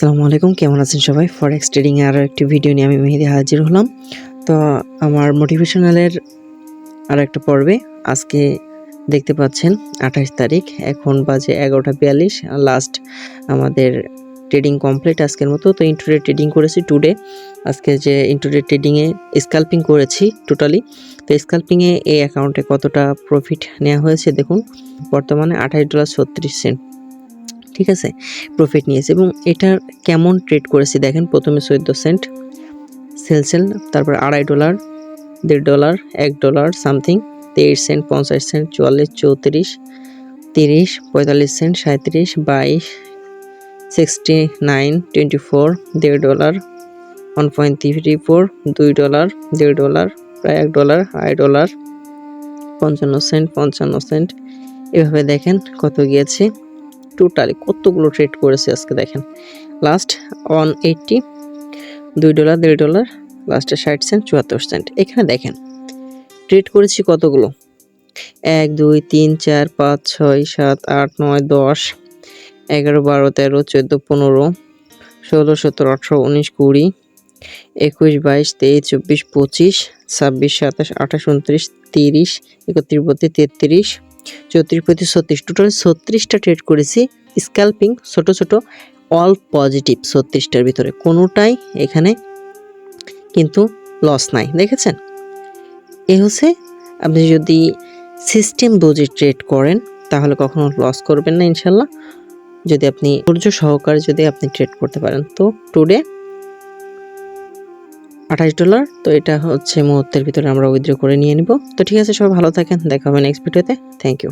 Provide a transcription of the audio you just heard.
আসসালামু আলাইকুম। কেমন আছেন সবাই? ফরেক্স ট্রেডিং এর আরও একটি ভিডিও নিয়ে আমি মেহেদি হাজির হলাম। তো আমার মোটিভেশনালের আর একটা পর্বে আজকে দেখতে পাচ্ছেন আঠাশ তারিখ, এখন বাজে এগারোটা বিয়াল্লিশ লাস্ট আমাদের ট্রেডিং কমপ্লিট আজকের মতো। তো ইন্টুডে ট্রেডিং করেছি টুডে আজকে যে ইন্টুডে ট্রেডিংয়ে স্কাল্পিং করেছি টোটালি তো স্কাল্পিংয়ে এই অ্যাকাউন্টে কতটা প্রফিট নেওয়া হয়েছে দেখুন। বর্তমানে আঠাশ ডলার ছত্রিশ সেন্ট ঠিক আছে? প্রফিট নিয়েছে এবং এটার কেমন ট্রেড করেছি দেখেন, প্রথমে চোদ্দ সেন্ট সেল সেল তারপর আড়াই ডলার দেড় ডলার এক ডলার সামথিং তেইশ সেন্ট পঞ্চাশ সেন্ট চুয়াল্লিশ, চৌত্রিশ, তিরিশ, পঁয়তাল্লিশ সেন্ট সাঁত্রিশ বাইশ সিক্সটি নাইন টোয়েন্টি ফোর দেড় dollar one point three four দুই ডলার দেড় ডলার প্রায় এক ডলার আড়াই ডলার পঞ্চান্ন সেন্ট পঞ্চান্ন সেন্ট এভাবে দেখেন কত গিয়েছে। টোটালি কতগুলো ট্রেড করেছে আজকে দেখেন। লাস্ট ওয়ান এইটটি দুই ডলার দেড় ডলার লাস্টে ষাট সেন্ট চুয়াত্তর সেন্ট এখানে দেখেন ট্রেড করেছি কতগুলো? এক, দুই, তিন, চার, পাঁচ, ছয়, সাত, আট, নয়, দশ, এগারো, বারো, তেরো, চোদ্দ, পনেরো, ষোলো, সতেরো, আঠেরো, উনিশ, কুড়ি, একুশ, বাইশ, তেইশ, চব্বিশ, পঁচিশ, ছাব্বিশ, সাতাশ, আঠাশ, উনত্রিশ, তিরিশ, একত্রিশ, বত্রিশ, তেত্রিশ চৌত্রিশ পঁয়ত্রিশ, ছত্রিশ। টোটাল ছত্রিশটা ট্রেড করেছি। স্ক্যাল্পিং ছোট ছোট অল পজিটিভ ছত্রিশটার ভিতরে। কোনোটাই এখানে কিন্তু লস নাই, দেখেছেন? এ হচ্ছে আপনি যদি সিস্টেম বুঝে ট্রেড করেন, তাহলে কখনো লস করবেন না ইনশাল্লাহ। যদি আপনি ধৈর্য সহকারে যদি আপনি ট্রেড করতে পারেন। তো টুডে আঠাশ ডলার। তো এটা হচ্ছে মুহূর্তের ভিতরে আমরা উইথড্র করে নিয়ে নিব। তো ঠিক আছে, সবাই ভালো থাকেন। দেখা হবে নেক্সট ভিডিওতে থ্যাংক ইউ